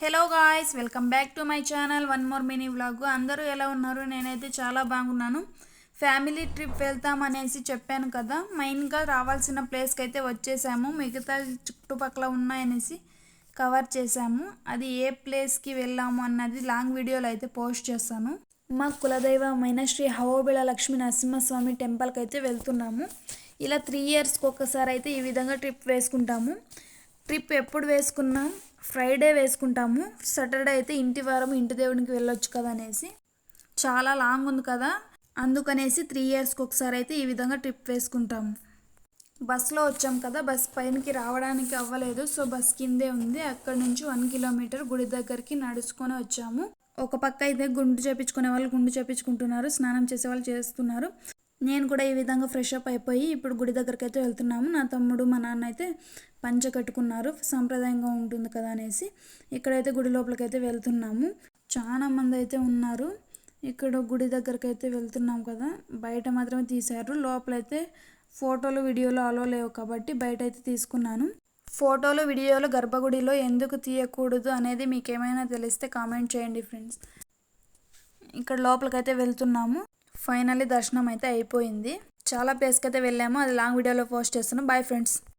Hello guys welcome back to my channel. One more mini vlog. అందరూ ఎలా ఉన్నారు? నేనైతే చాలా బాగున్నాను. ఫ్యామిలీ ట్రిప్ వెళ్తాం అనేసి చెప్పాను కదా. మెయిన్గా రావాల్సిన ప్లేస్కి అయితే వచ్చేసాము. మిగతా చుట్టుపక్కల ఉన్నాయనేసి కవర్ చేశాము. అది ఏ ప్లేస్కి వెళ్ళాము అన్నది లాంగ్ వీడియోలో అయితే పోస్ట్ చేస్తాను. మా కులదైవమైన శ్రీ హవోబిళ లక్ష్మీ నరసింహస్వామి టెంపుల్కి అయితే వెళ్తున్నాము. ఇలా త్రీ ఇయర్స్కి ఒకసారి అయితే ఈ విధంగా ట్రిప్ వేసుకుంటాము. ట్రిప్ ఎప్పుడు వేసుకున్నాం? ఫ్రైడే వేసుకుంటాము సాటర్డే అయితే ఇంటి వారం ఇంటి దేవునికి వెళ్ళొచ్చు కదా అనేసి. చాలా లాంగ్ ఉంది కదా అందుకనేసి త్రీ ఇయర్స్కి ఒకసారి అయితే ఈ విధంగా ట్రిప్ వేసుకుంటాము. బస్సులో వచ్చాం కదా బస్ పైనకి రావడానికి అవ్వలేదు. సో బస్ కిందే ఉంది. అక్కడ నుంచి వన్ కిలోమీటర్ గుడి దగ్గరికి నడుచుకొని వచ్చాము. ఒక పక్క అయితే గుండు చేపించుకునే వాళ్ళు గుండు చేపించుకుంటున్నారు స్నానం చేసే వాళ్ళు చేస్తున్నారు. నేను కూడా ఈ విధంగా ఫ్రెష్ అప్ అయిపోయి ఇప్పుడు గుడి దగ్గరికి అయితే వెళ్తున్నాము. నా తమ్ముడు మా నాన్న అయితే పంచ కట్టుకున్నారు. సాంప్రదాయంగా ఉంటుంది కదా అనేసి ఇక్కడైతే గుడి లోపలికైతే వెళ్తున్నాము. చాలా మంది అయితే ఉన్నారు. ఇక్కడ గుడి దగ్గరికి అయితే వెళ్తున్నాం కదా. బయట మాత్రమే తీశారు. లోపలైతే ఫోటోలు వీడియోలు అలో లేవు కాబట్టి బయట అయితే తీసుకున్నాను. ఫోటోలు వీడియోలు గర్భగుడిలో ఎందుకు తీయకూడదు అనేది మీకు ఏమైనా తెలిస్తే కామెంట్ చేయండి ఫ్రెండ్స్. ఇక్కడ లోపలికైతే వెళ్తున్నాము. ఫైనల్లీ దర్శనం అయితే అయిపోయింది. చాలా ప్లేస్కి అయితే వెళ్ళాము. అది లాంగ్ వీడియోలో పోస్ట్ చేస్తున్నాం బాయ్ ఫ్రెండ్స్